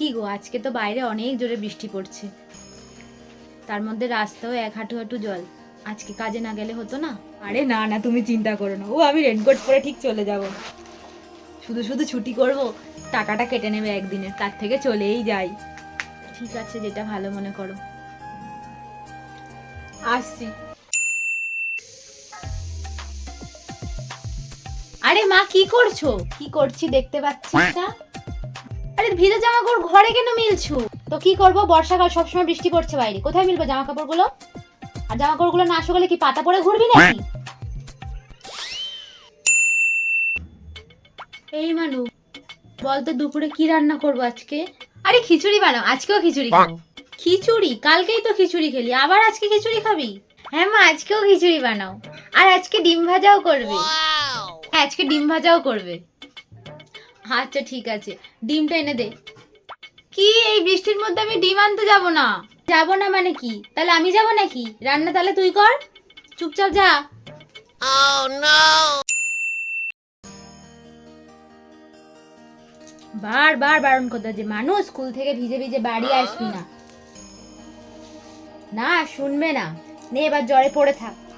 কি গো আজকে তো বাইরে অনেক জোরে বৃষ্টি পড়ছে। তার মধ্যে রাস্তাও এক হাঁটু হাঁটু জল। আজকে কাজে না গেলে হতো না? আরে না না তুমি চিন্তা করো না। ও আমি রেনকোট পরে ঠিক চলে যাব। শুধু শুধু ছুটি করব টাকাটা কেটে নেবে একদিনের তার থেকে চলেই যাই। ঠিক আছে যেটা ভালো মনে করো। আসছি। আরে মা কি করছ? কি করছি দেখতে পাচ্ছিস না? আরে ভিজে জামা কাপড় ঘরে কেন মিলছু? তো কি করব? বর্ষাকাল সবসময় বৃষ্টি পড়ছে বাইরে। কোথায় মিলবে জামা কাপড়গুলো? আর জামা কাপড়গুলো না শুকালে কি পাতা পরে ঘুরবি নাকি? এই মানু বলতো দুপুরে কি রান্না করব আজকে? আরে খিচুড়ি বানাও আজকেও খিচুড়ি খাব। খিচুড়ি? কালকেই তো খিচুড়ি খেলি আবার আজকে খিচুড়ি খাবি? হ্যাঁ মা আজকেও খিচুড়ি বানাও। আর আজকে ডিম ভাজাও করবে। হ্যাঁ আজকে ডিম ভাজাও করবে। আচ্ছা ঠিক আছে। ডিমটা এনে দে। কি এই বৃষ্টির মধ্যে আমি ডিম আনতে যাব না? যাব না মানে কি? তাহলে আমি যাব নাকি? রান্না তাহলে তুই কর। চুপচাপ যা। বার বার বারণ করতে যে মানুষ স্কুল থেকে ভিজে ভিজে বাড়ি আসবি না। না শুনবে না। নে এবার জ্বরে পড়ে থাক।